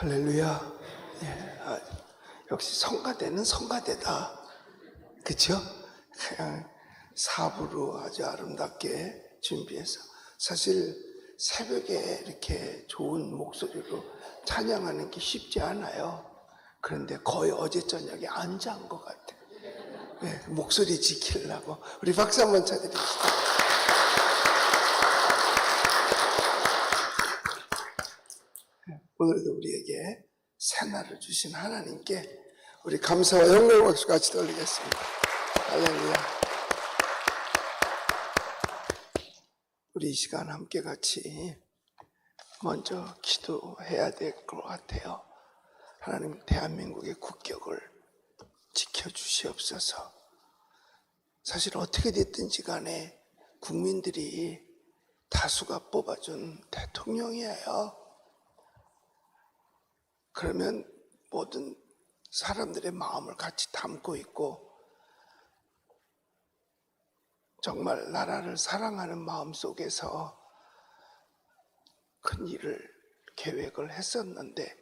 할렐루야. 예, 아, 역시 성가대는 성가대다. 그쵸? 그냥 사부로 아주 아름답게 준비해서. 사실 새벽에 이렇게 좋은 목소리로 찬양하는 게 쉽지 않아요. 그런데 거의 어제 저녁에 안 잔 것 같아. 네, 목소리 지키려고. 우리 박수 한번 쳐드립시다. 오늘도 우리에게 새날을 주신 하나님께 우리 감사와 영광을 같이 돌리겠습니다. 할렐루야. 우리 이 시간 함께 같이 먼저 기도해야 될 것 같아요. 하나님 대한민국의 국격을 지켜주시옵소서. 사실 어떻게 됐든지 간에 국민들이 다수가 뽑아준 대통령이에요. 그러면 모든 사람들의 마음을 같이 담고 있고 정말 나라를 사랑하는 마음 속에서 큰 일을 계획을 했었는데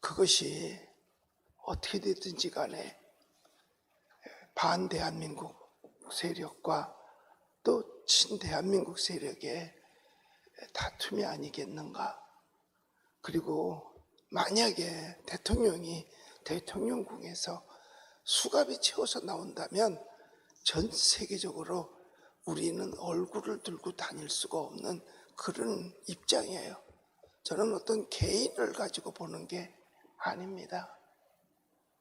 그것이 어떻게 됐든지 간에 반대한민국 세력과 또 친대한민국 세력의 다툼이 아니겠는가. 그리고 만약에 대통령이 대통령궁에서 수갑이 채워서 나온다면 전 세계적으로 우리는 얼굴을 들고 다닐 수가 없는 그런 입장이에요. 저는 어떤 개인을 가지고 보는 게 아닙니다.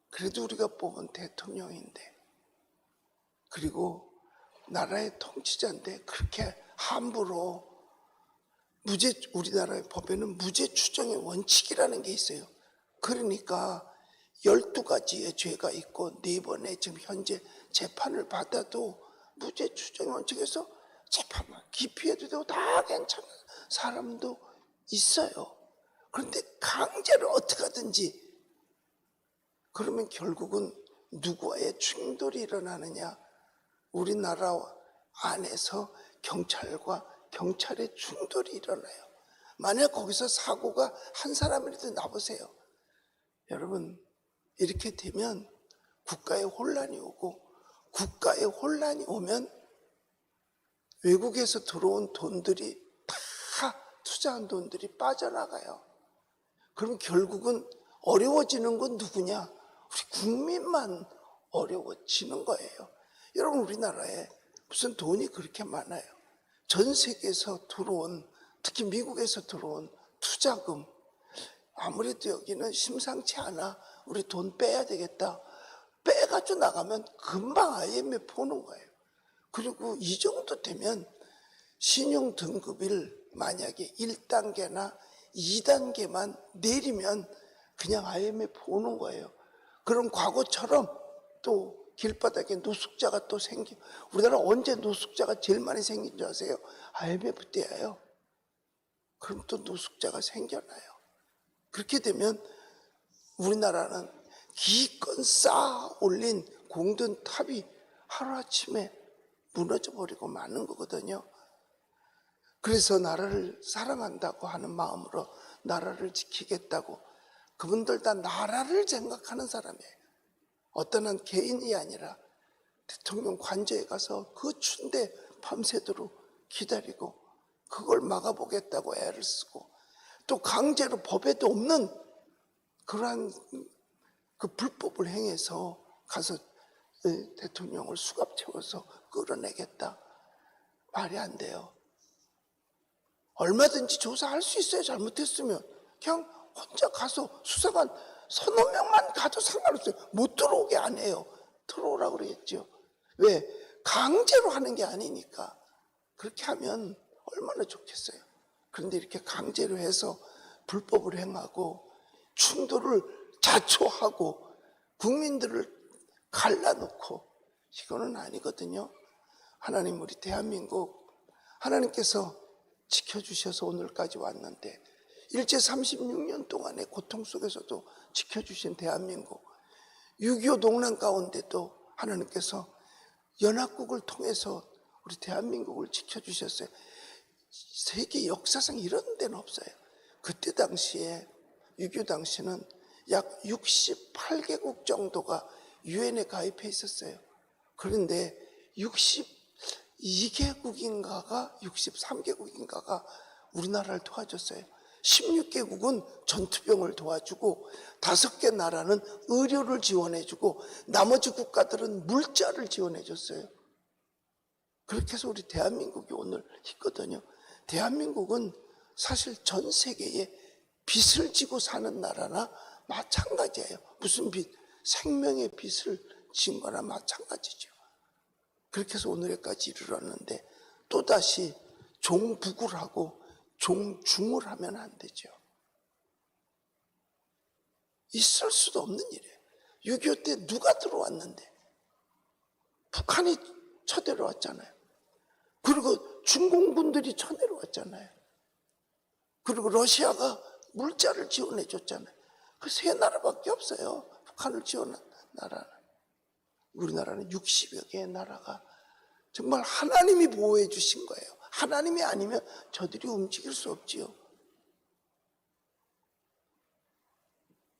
그래도 우리가 뽑은 대통령인데, 그리고 나라의 통치자인데 그렇게 함부로 무죄 우리나라의 법에는 무죄 추정의 원칙이라는 게 있어요. 그러니까 12가지의 죄가 있고 네 번의 지금 현재 재판을 받아도 무죄 추정 원칙에서 재판을 기피해도 되고 다 괜찮은 사람도 있어요. 그런데 강제를 어떻게 하든지 그러면 결국은 누구와의 충돌이 일어나느냐? 우리나라 안에서 경찰과 경찰의 충돌이 일어나요. 만약 거기서 사고가 한 사람이라도 나보세요. 여러분, 이렇게 되면 국가에 혼란이 오고, 국가에 혼란이 오면 외국에서 들어온 돈들이 다 투자한 돈들이 빠져나가요. 그럼 결국은 어려워지는 건 누구냐? 우리 국민만 어려워지는 거예요. 여러분, 우리나라에 무슨 돈이 그렇게 많아요? 전 세계에서 들어온 특히 미국에서 들어온 투자금 아무래도 여기는 심상치 않아. 우리 돈 빼야 되겠다. 빼가지고 나가면 금방 IMF 보는 거예요. 그리고 이 정도 되면 신용 등급을 만약에 1단계나 2단계만 내리면 그냥 IMF 보는 거예요. 그럼 과거처럼 또 길바닥에 노숙자가 또 생겨. 우리나라 언제 노숙자가 제일 많이 생긴 줄 아세요? IMF 때예요. 그럼 또 노숙자가 생겨나요. 그렇게 되면 우리나라는 기껏 쌓아 올린 공든 탑이 하루아침에 무너져 버리고 마는 거거든요. 그래서 나라를 사랑한다고 하는 마음으로 나라를 지키겠다고 그분들 다 나라를 생각하는 사람이에요. 어떤 한 개인이 아니라 대통령 관저에 가서 그 춘대 밤새도록 기다리고 그걸 막아보겠다고 애를 쓰고 또 강제로 법에도 없는 그러한 그 불법을 행해서 가서 대통령을 수갑 채워서 끌어내겠다. 말이 안 돼요. 얼마든지 조사할 수 있어요. 잘못했으면. 그냥 혼자 가서 수사관 서너 명만 가도 상관없어요. 못 들어오게 안 해요. 들어오라고 그러겠죠. 왜? 강제로 하는 게 아니니까. 그렇게 하면 얼마나 좋겠어요. 그런데 이렇게 강제로 해서 불법을 행하고 충돌을 자초하고 국민들을 갈라놓고 이거는 아니거든요. 하나님 우리 대한민국 하나님께서 지켜주셔서 오늘까지 왔는데 일제 36년 동안의 고통 속에서도 지켜주신 대한민국 6.25 동란 가운데도 하나님께서 연합국을 통해서 우리 대한민국을 지켜주셨어요. 세계 역사상 이런 데는 없어요. 그때 당시에 6.25 당시는 약 68개국 정도가 유엔에 가입해 있었어요. 그런데 62개국인가가 63개국인가가 우리나라를 도와줬어요. 16개국은 전투병을 도와주고 다섯 개 나라는 의료를 지원해주고 나머지 국가들은 물자를 지원해줬어요. 그렇게 해서 우리 대한민국이 오늘 있거든요. 대한민국은 사실 전 세계에 빚을 지고 사는 나라나 마찬가지예요. 무슨 빚? 생명의 빚을 진 거나 마찬가지죠. 그렇게 해서 오늘까지 이르렀는데 또다시 종북을 하고 종중을 하면 안 되죠. 있을 수도 없는 일이에요. 6.25 때 누가 들어왔는데? 북한이 쳐들어왔잖아요. 그리고 중공군들이 쳐내려왔잖아요. 그리고 러시아가 물자를 지원해 줬잖아요. 그 세 나라밖에 없어요. 북한을 지원한 나라는. 우리나라는 60여 개의 나라가 정말 하나님이 보호해 주신 거예요. 하나님이 아니면 저들이 움직일 수 없지요.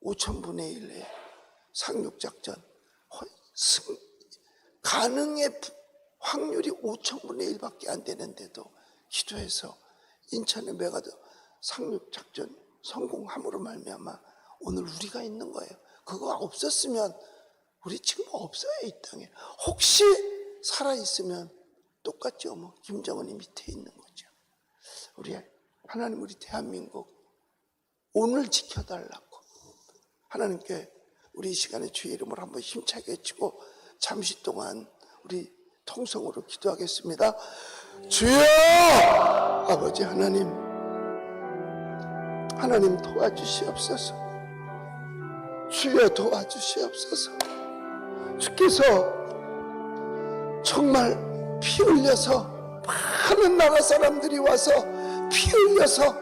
5천분의 1의 상륙작전 승, 가능의 확률이 5천분의 1밖에 안 되는데도 기도해서 인천의 메가드 상륙작전 성공함으로 말미암아 오늘 우리가 있는 거예요. 그거 없었으면 우리 지금 없어요 이 땅에. 혹시 살아 있으면 똑같죠. 뭐 김정은이 밑에 있는 거죠. 우리 하나님 우리 대한민국 오늘 지켜달라고 하나님께 우리 이 시간에 주의 이름을 한번 힘차게 치고 잠시 동안 우리 통성으로 기도하겠습니다. 주여 아버지 하나님 하나님 도와주시옵소서 주여 도와주시옵소서 주께서 정말 피 흘려서 많은 나라 사람들이 와서 피 흘려서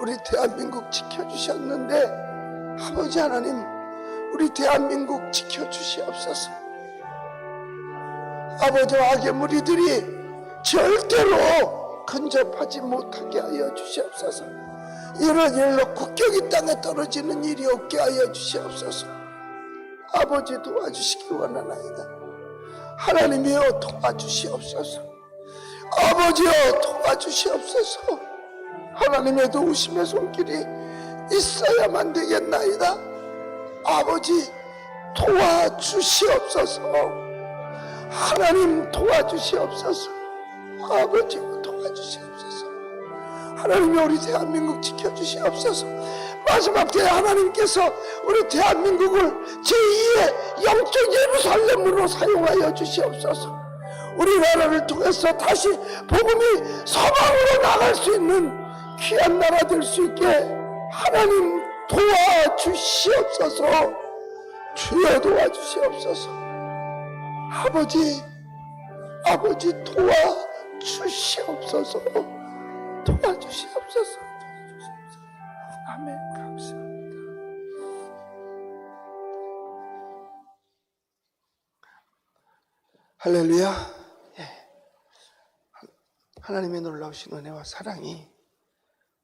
우리 대한민국 지켜주셨는데 아버지 하나님 우리 대한민국 지켜주시옵소서. 아버지와 악의 무리들이 절대로 근접하지 못하게 하여 주시옵소서. 이런 일로 국격이 땅에 떨어지는 일이 없게 하여 주시옵소서. 아버지 도와주시기 원하나이다 하나님이여 도와주시옵소서. 아버지여 도와주시옵소서. 하나님의 도우심의 손길이 있어야만 되겠나이다. 아버지 도와주시옵소서. 하나님 도와주시옵소서. 아버지 도와주시옵소서. 하나님이 우리 대한민국 지켜주시옵소서 마지막 때 하나님께서 우리 대한민국을 제2의 영적 예루살렘으로 사용하여 주시옵소서. 우리나라를 통해서 다시 복음이 서방으로 나갈 수 있는 귀한 나라 될 수 있게 하나님 도와주시옵소서. 주여 도와주시옵소서. 아버지 아버지 도와주시옵소서 도와주시옵소서. 도와주시옵소서. 아멘 할렐루야 예. 하나님의 놀라우신 은혜와 사랑이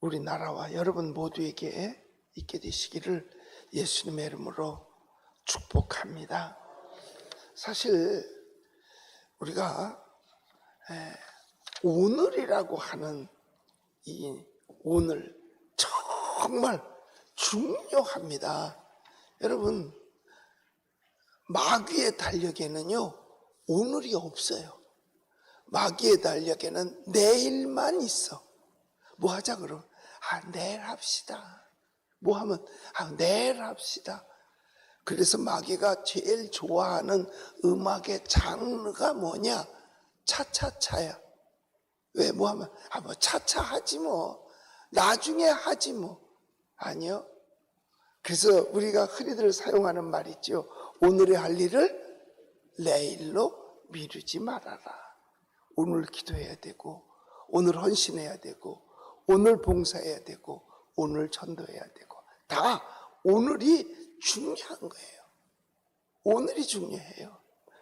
우리 나라와 여러분 모두에게 있게 되시기를 예수님의 이름으로 축복합니다. 사실 우리가 에, 오늘이라고 하는 이 오늘 정말 중요합니다. 여러분 마귀의 달력에는요 오늘이 없어요. 마귀의 달력에는 내일만 있어. 뭐 하자 그럼 아 내일 합시다. 뭐 하면 아 내일 합시다. 그래서 마귀가 제일 좋아하는 음악의 장르가 뭐냐? 차차차야. 왜 뭐 하면 아 뭐 차차 하지 뭐. 나중에 하지 뭐. 아니요. 그래서 우리가 흔히들 사용하는 말 있죠. 오늘의 할 일을 내일로 미루지 말아라. 오늘 기도해야 되고, 오늘 헌신해야 되고, 오늘 봉사해야 되고, 오늘 전도해야 되고, 다 오늘이 중요한 거예요. 오늘이 중요해요.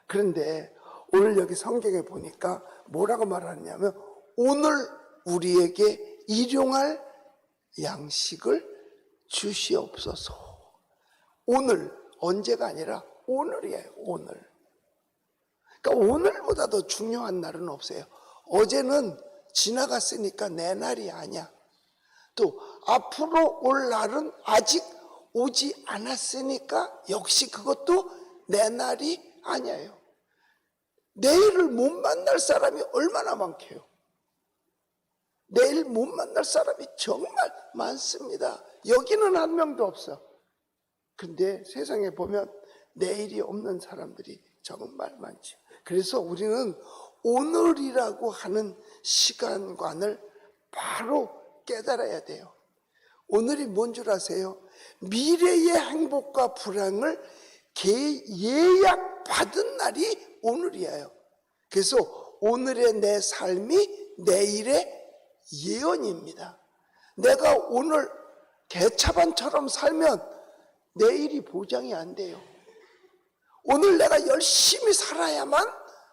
그런데 오늘 여기 성경에 보니까 뭐라고 말하냐면, 오늘 우리에게 일용할 양식을 주시옵소서. 오늘 언제가 아니라 오늘이에요. 오늘. 그러니까 오늘보다 더 중요한 날은 없어요. 어제는 지나갔으니까 내 날이 아니야. 또 앞으로 올 날은 아직 오지 않았으니까 역시 그것도 내 날이 아니에요. 내일을 못 만날 사람이 얼마나 많게요. 내일 못 만날 사람이 정말 많습니다. 여기는 한 명도 없어. 근데 세상에 보면 내일이 없는 사람들이 정말 많죠. 그래서 우리는 오늘이라고 하는 시간관을 바로 깨달아야 돼요. 오늘이 뭔 줄 아세요? 미래의 행복과 불행을 예약 받은 날이 오늘이에요. 그래서 오늘의 내 삶이 내일의 예언입니다. 내가 오늘 개차반처럼 살면 내일이 보장이 안 돼요. 오늘 내가 열심히 살아야만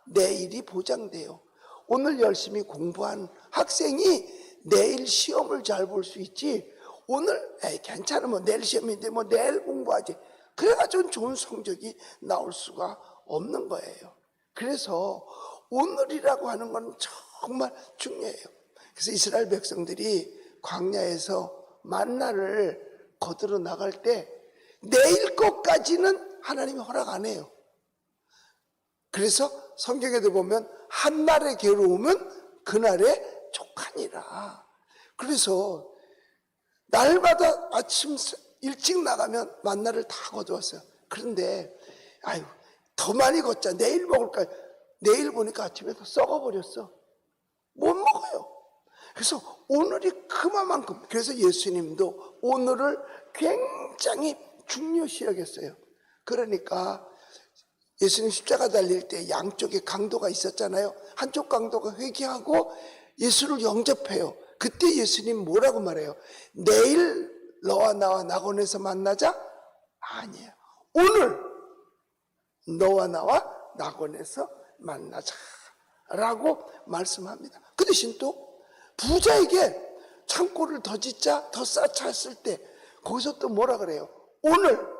내일이 보장돼요. 오늘 열심히 공부한 학생이 내일 시험을 잘 볼 수 있지. 오늘 에이, 괜찮으면 내일 시험인데 뭐 내일 공부하지. 그래가지고 좋은 성적이 나올 수가 없는 거예요. 그래서 오늘이라고 하는 건 정말 중요해요. 그래서 이스라엘 백성들이 광야에서 만나를 거들어 나갈 때 내일 것까지는 하나님이 허락 안 해요. 그래서 성경에도 보면 한 날의 괴로움은 그날의 족하니라. 그래서 날마다 아침 일찍 나가면 만나를 다 거두었어요. 그런데 아유 더 많이 걷자. 내일 먹을까? 내일 보니까 아침에 다 썩어버렸어. 못 먹어요. 그래서 오늘이 그만큼 그래서 예수님도 오늘을 굉장히 중요시 여겼어요. 그러니까 예수님 십자가 달릴 때 양쪽에 강도가 있었잖아요. 한쪽 강도가 회개하고 예수를 영접해요. 그때 예수님 뭐라고 말해요? 내일 너와 나와 낙원에서 만나자? 아니에요. 오늘 너와 나와 낙원에서 만나자. 라고 말씀합니다. 그 대신 또 부자에게 창고를 더 짓자, 더 쌓았을 때 거기서 또 뭐라 그래요? 오늘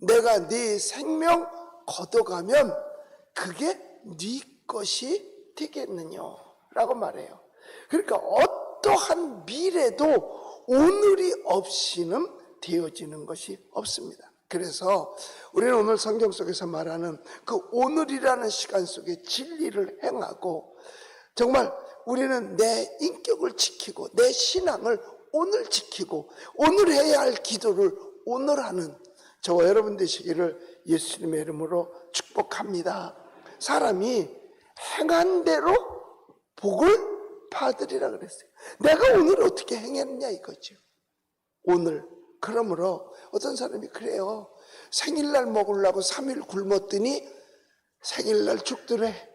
내가 네 생명 걷어가면 그게 네 것이 되겠느냐 라고 말해요. 그러니까 어떠한 미래도 오늘이 없이는 되어지는 것이 없습니다. 그래서 우리는 오늘 성경 속에서 말하는 그 오늘이라는 시간 속에 진리를 행하고 정말 우리는 내 인격을 지키고 내 신앙을 오늘 지키고 오늘 해야 할 기도를 오늘 하는 저와 여러분 되시기를 예수님의 이름으로 축복합니다. 사람이 행한 대로 복을 받으리라 그랬어요. 내가 오늘 어떻게 행했느냐 이거죠. 오늘. 그러므로 어떤 사람이 그래요. 생일날 먹으려고 3일 굶었더니 생일날 죽더래.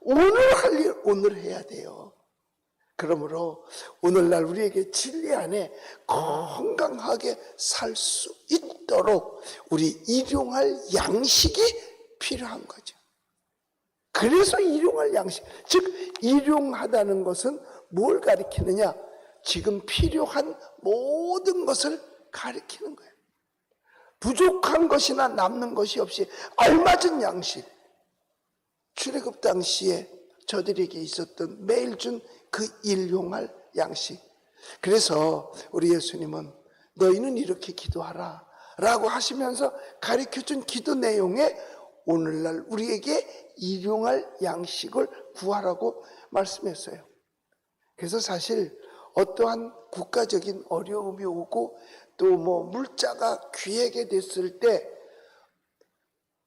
오늘 할 일 오늘 해야 돼요. 그러므로 오늘날 우리에게 진리 안에 건강하게 살 수 있도록 우리 일용할 양식이 필요한 거죠. 그래서 일용할 양식, 즉 일용하다는 것은 뭘 가리키느냐? 지금 필요한 모든 것을 가리키는 거예요. 부족한 것이나 남는 것이 없이 알맞은 양식. 출애굽 당시에 저들에게 있었던 매일 준 그 일용할 양식. 그래서 우리 예수님은 너희는 이렇게 기도하라. 라고 하시면서 가르쳐 준 기도 내용에 오늘날 우리에게 일용할 양식을 구하라고 말씀했어요. 그래서 사실 어떠한 국가적인 어려움이 오고 또 뭐 물자가 귀하게 됐을 때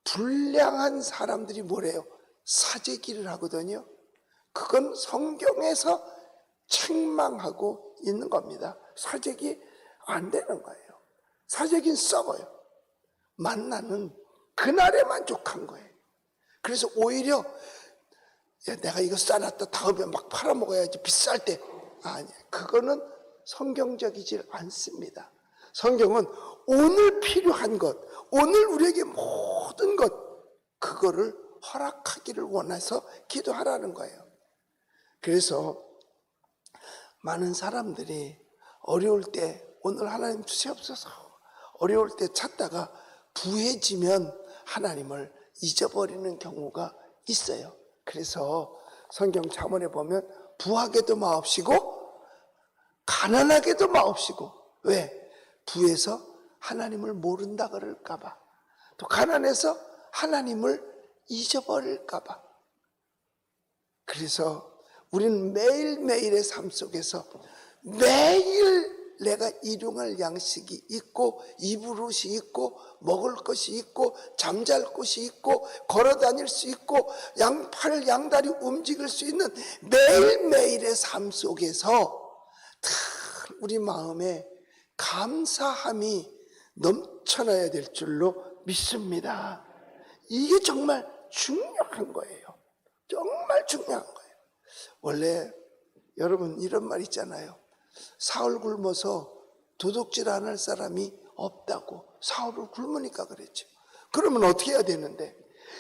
불량한 사람들이 뭐래요? 사재기를 하거든요. 그건 성경에서 책망하고 있는 겁니다. 사재기 안 되는 거예요. 사재기는 썩어요. 만나는 그날에 만족한 거예요. 그래서 오히려 야, 내가 이거 싸놨다 다음에 막 팔아먹어야지 비쌀 때 아니 그거는 성경적이지 않습니다. 성경은 오늘 필요한 것, 오늘 우리에게 모든 것 그거를 허락하기를 원해서 기도하라는 거예요. 그래서 많은 사람들이 어려울 때 오늘 하나님 주시옵소서. 어려울 때 찾다가 부해지면 하나님을 잊어버리는 경우가 있어요. 그래서 성경 잠언에 보면 부하게도 마옵시고 가난하게도 마옵시고 왜? 부에서 하나님을 모른다 그럴까봐 또 가난해서 하나님을 잊어버릴까봐 그래서 우리는 매일매일의 삶 속에서 매일 내가 일용할 양식이 있고 입을 옷이 있고 먹을 것이 있고 잠잘 곳이 있고 걸어 다닐 수 있고 양팔 양다리 움직일 수 있는 매일매일의 삶 속에서 다 우리 마음에 감사함이 넘쳐나야 될 줄로 믿습니다. 이게 정말 중요한 거예요. 정말 중요한 거예요. 원래 여러분 이런 말 있잖아요. 사흘 굶어서 도둑질 안 할 사람이 없다고 사흘을 굶으니까 그랬죠. 그러면 어떻게 해야 되는데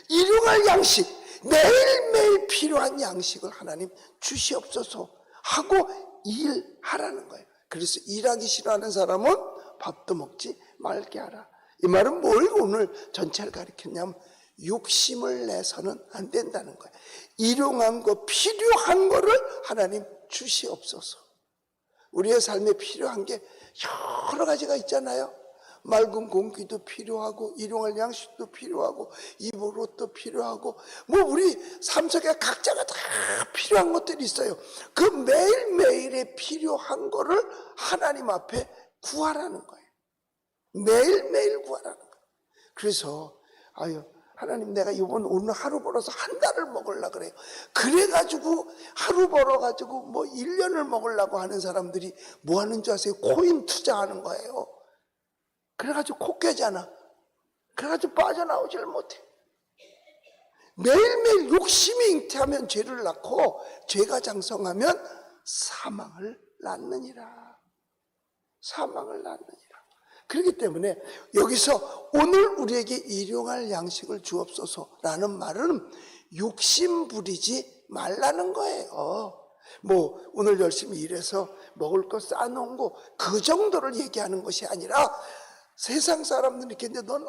일용할 양식 매일매일 필요한 양식을 하나님 주시옵소서 하고 일하라는 거예요. 그래서 일하기 싫어하는 사람은 밥도 먹지 말게 하라. 이 말은 뭘 오늘 전체를 가리켰냐면 욕심을 내서는 안 된다는 거예요. 일용한 거 필요한 거를 하나님 주시옵소서. 우리의 삶에 필요한 게 여러 가지가 있잖아요. 맑은 공기도 필요하고 일용할 양식도 필요하고 입을 옷도 필요하고 뭐 우리 삶 속에 각자가 다 필요한 것들이 있어요. 그 매일매일에 필요한 거를 하나님 앞에 구하라는 거예요. 매일매일 구하라는 거예요. 그래서 아유 하나님 내가 이번 오늘 하루 벌어서 한 달을 먹으려 그래요. 그래가지고 하루 벌어가지고 뭐 1년을 먹으려고 하는 사람들이 뭐 하는 줄 아세요? 코인 투자하는 거예요. 그래가지고 코 깨잖아. 그래가지고 빠져나오질 못해. 매일매일 욕심이 잉태하면 죄를 낳고 죄가 장성하면 사망을 낳느니라. 사망을 낳느니라. 그렇기 때문에 여기서 오늘 우리에게 일용할 양식을 주옵소서라는 말은 욕심 부리지 말라는 거예요. 뭐 오늘 열심히 일해서 먹을 거 쌓아놓은 거 그 정도를 얘기하는 것이 아니라 세상 사람들이 이렇게 넌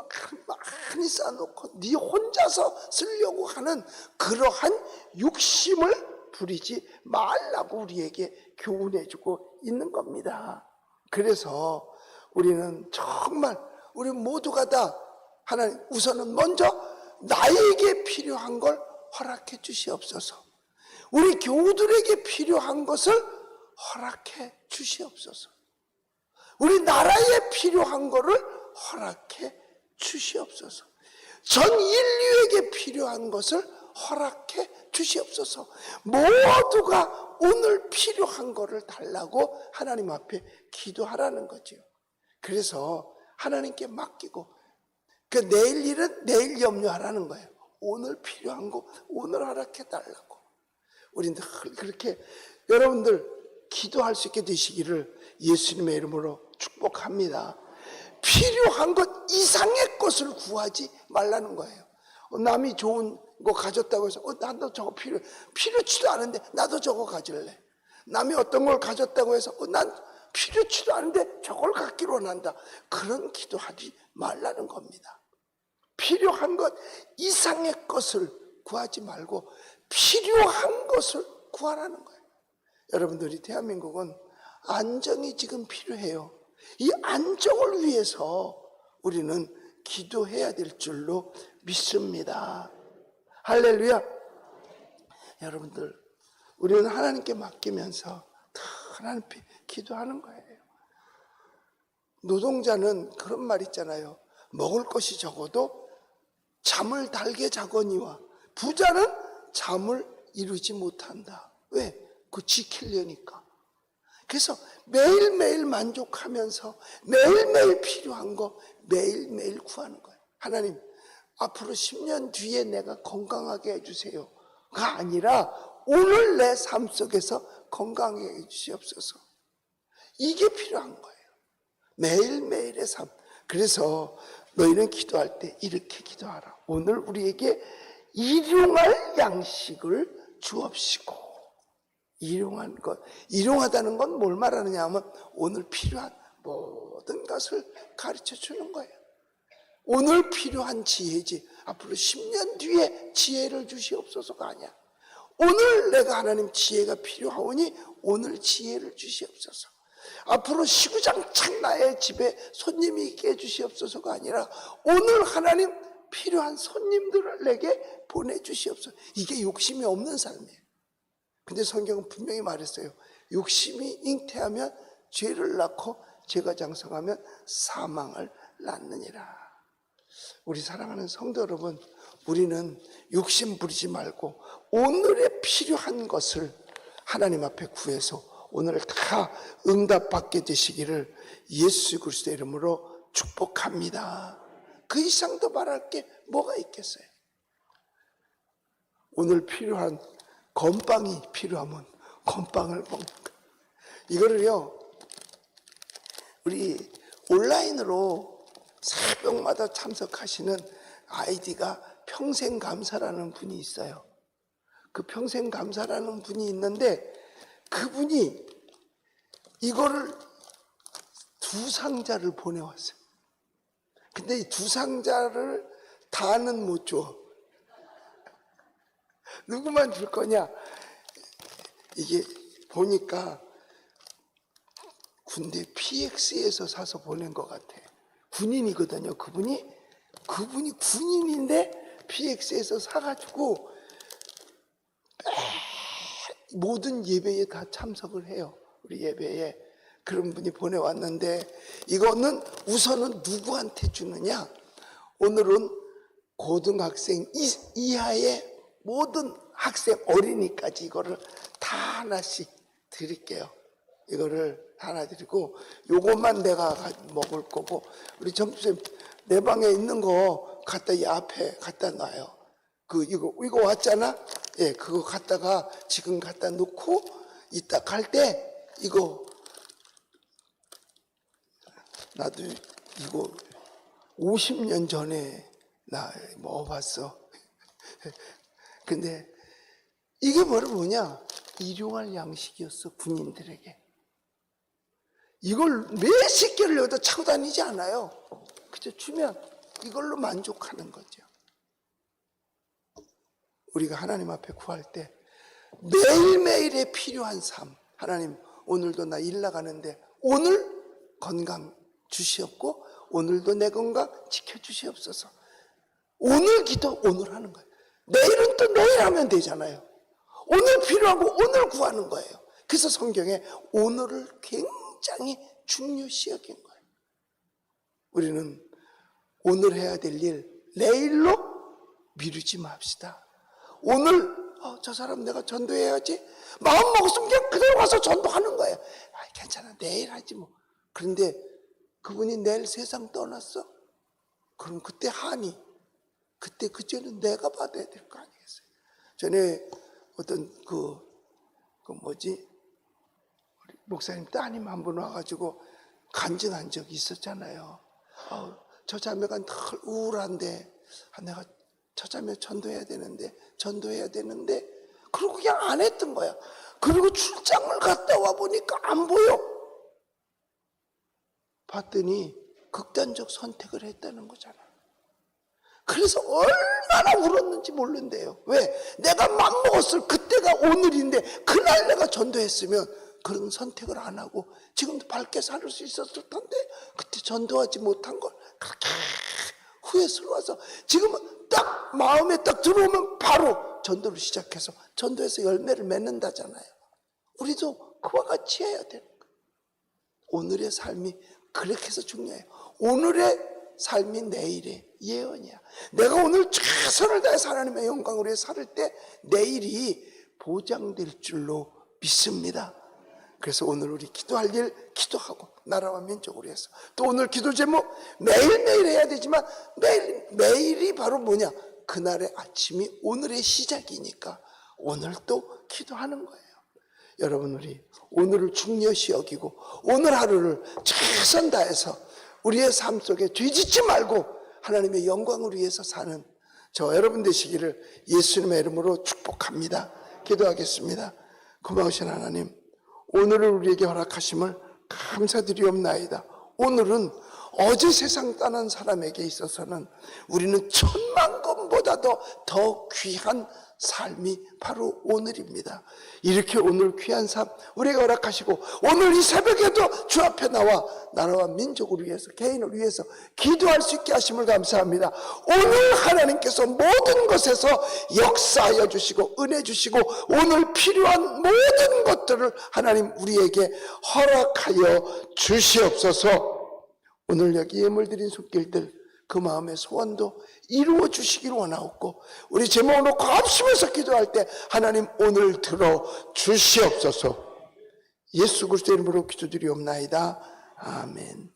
많이 쌓아놓고 네 혼자서 쓰려고 하는 그러한 욕심을 부리지 말라고 우리에게 교훈해주고 있는 겁니다. 그래서 우리는 정말 우리 모두가 다 하나님 우선은 먼저 나에게 필요한 걸 허락해 주시옵소서. 우리 교우들에게 필요한 것을 허락해 주시옵소서. 우리 나라에 필요한 거를 허락해 주시옵소서. 전 인류에게 필요한 것을 허락해 주시옵소서. 모두가 오늘 필요한 거를 달라고 하나님 앞에 기도하라는 거죠. 그래서 하나님께 맡기고 그 내일 일은 내일 염려하라는 거예요. 오늘 필요한 거 오늘 허락해 달라고. 우리 늘 그렇게 여러분들 기도할 수 있게 되시기를 예수님의 이름으로 축복합니다. 필요한 것 이상의 것을 구하지 말라는 거예요. 어, 남이 좋은 거 가졌다고 해서 어, 나도 저거 필요 필요치도 않은데 나도 저거 가질래. 남이 어떤 걸 가졌다고 해서 어, 난 필요치도 않은데 저걸 갖기로 난다. 그런 기도하지 말라는 겁니다. 필요한 것 이상의 것을 구하지 말고 필요한 것을 구하라는 거예요. 여러분들이 대한민국은 안정이 지금 필요해요. 이 안정을 위해서 우리는 기도해야 될 줄로 믿습니다. 할렐루야. 여러분들, 우리는 하나님께 맡기면서 다 하나님께 기도하는 거예요. 노동자는 그런 말 있잖아요. 먹을 것이 적어도 잠을 달게 자거니와 부자는 잠을 이루지 못한다. 왜? 그 지키려니까. 그래서 매일매일 만족하면서 매일매일 필요한 거 매일매일 구하는 거예요. 하나님, 앞으로 10년 뒤에 내가 건강하게 해주세요 가 아니라 오늘 내 삶 속에서 건강하게 해주시옵소서. 이게 필요한 거예요. 매일매일의 삶. 그래서 너희는 기도할 때 이렇게 기도하라. 오늘 우리에게 일용할 양식을 주옵시고. 일용한 것. 일용하다는 건 뭘 말하느냐 하면 오늘 필요한 모든 것을 가르쳐 주는 거예요. 오늘 필요한 지혜지 앞으로 10년 뒤에 지혜를 주시옵소서가 아니야. 오늘 내가 하나님 지혜가 필요하오니 오늘 지혜를 주시옵소서. 앞으로 시구장창 나의 집에 손님이 있게 해주시옵소서가 아니라 오늘 하나님 필요한 손님들을 내게 보내주시옵소서. 이게 욕심이 없는 삶이에요. 근데 성경은 분명히 말했어요. 욕심이 잉태하면 죄를 낳고 죄가 장성하면 사망을 낳느니라. 우리 사랑하는 성도 여러분, 우리는 욕심 부리지 말고 오늘에 필요한 것을 하나님 앞에 구해서 오늘 다 응답받게 되시기를 예수 그리스도의 이름으로 축복합니다. 그 이상도 말할 게 뭐가 있겠어요? 오늘 필요한 건빵이 필요하면 건빵을 먹는 거. 이거를요, 우리 온라인으로 새벽마다 참석하시는 아이디가 평생감사라는 분이 있어요. 그 평생감사라는 분이 있는데 그분이 이거를 두 상자를 보내왔어요. 근데 이 두 상자를 다는 못 줘. 누구만 줄 거냐? 이게 보니까 군대 PX에서 사서 보낸 것 같아. 군인이거든요. 그분이 그분이 군인인데 PX에서 사가지고 매- 모든 예배에 다 참석을 해요. 우리 예배에 그런 분이 보내왔는데 이거는 우선은 누구한테 주느냐? 오늘은 고등학생 이- 이하의 모든 학생 어린이까지 이거를 다 하나씩 드릴게요. 이거를 하나 드리고 요것만 내가 가- 먹을 거고 우리 정수님 내 방에 있는 거 갖다 이 앞에 갖다 놔요. 그 이거 이거 왔잖아. 예, 그거 갖다가 지금 갖다 놓고 이따 갈 때 이거 나도 이거 50년 전에 나 먹어봤어. 근데 이게 바로 뭐냐? 일용할 양식이었어, 군인들에게. 이걸 몇십 개를 여기다 차고 다니지 않아요. 그저 주면 이걸로 만족하는 거죠. 우리가 하나님 앞에 구할 때 매일매일에 필요한 삶. 하나님, 오늘도 나 일 나가는데 오늘 건강 주시옵고 오늘도 내 건강 지켜주시옵소서. 오늘 기도 오늘 하는 거예요. 내일은 또 내일 하면 되잖아요. 오늘 필요하고 오늘 구하는 거예요. 그래서 성경에 오늘을 굉장히 중요시 여긴 거예요. 우리는 오늘 해야 될 일 내일로 미루지 맙시다. 오늘 어, 저 사람 내가 전도해야지 마음 먹었으면 그냥 그대로 가서 전도하는 거예요. 아, 괜찮아 내일 하지 뭐. 그런데 그분이 내일 세상 떠났어? 그럼 그때 하니 그때 그 죄는 내가 받아야 될 거 아니겠어요? 전에 어떤 그, 그 뭐지? 목사님 따님 한 분 와가지고 간증한 적이 있었잖아요. 어, 저 자매가 늘 우울한데, 아, 내가 저 자매 전도해야 되는데, 전도해야 되는데, 그리고 그냥 안 했던 거야. 그리고 출장을 갔다 와 보니까 안 보여. 봤더니 극단적 선택을 했다는 거잖아. 그래서 얼마나 울었는지 모른대요. 왜? 내가 맘먹었을 그때가 오늘인데 그날 내가 전도했으면 그런 선택을 안 하고 지금도 밝게 살 수 있었을 텐데 그때 전도하지 못한 걸 그렇게 후회스러워서 지금은 딱 마음에 딱 들어오면 바로 전도를 시작해서 전도해서 열매를 맺는다잖아요. 우리도 그와 같이 해야 되는 거예요. 오늘의 삶이 그렇게 해서 중요해요. 오늘의 삶이 내일의 예언이야. 내가 오늘 최선을 다해서 하나님의 영광을 위해 살때 내일이 보장될 줄로 믿습니다. 그래서 오늘 우리 기도할 일 기도하고 나라와 민족을 위해서 또 오늘 기도 제목 매일매일 해야 되지만 매일 매일이 바로 뭐냐? 그날의 아침이 오늘의 시작이니까 오늘 또 기도하는 거예요. 여러분 우리 오늘을 중요시 여기고 오늘 하루를 최선 다해서 우리의 삶 속에 뒤집지 말고 하나님의 영광을 위해서 사는 저 여러분 되시기를 예수님의 이름으로 축복합니다. 기도하겠습니다. 고마우신 하나님 오늘을 우리에게 허락하심을 감사드리옵나이다. 오늘은 어제 세상 떠난 사람에게 있어서는 우리는 천만 것보다도 더 귀한 삶이 바로 오늘입니다. 이렇게 오늘 귀한 삶 우리가 허락하시고 오늘 이 새벽에도 주 앞에 나와 나라와 민족을 위해서 개인을 위해서 기도할 수 있게 하심을 감사합니다. 오늘 하나님께서 모든 것에서 역사하여 주시고 은혜 주시고 오늘 필요한 모든 것들을 하나님 우리에게 허락하여 주시옵소서. 오늘 여기 예물 드린 손길들 그 마음의 소원도 이루어 주시기를 원하옵고 우리 제목 놓고 합심해서 기도할 때 하나님 오늘 들어 주시옵소서. 예수 그리스도 이름으로 기도드리옵나이다. 아멘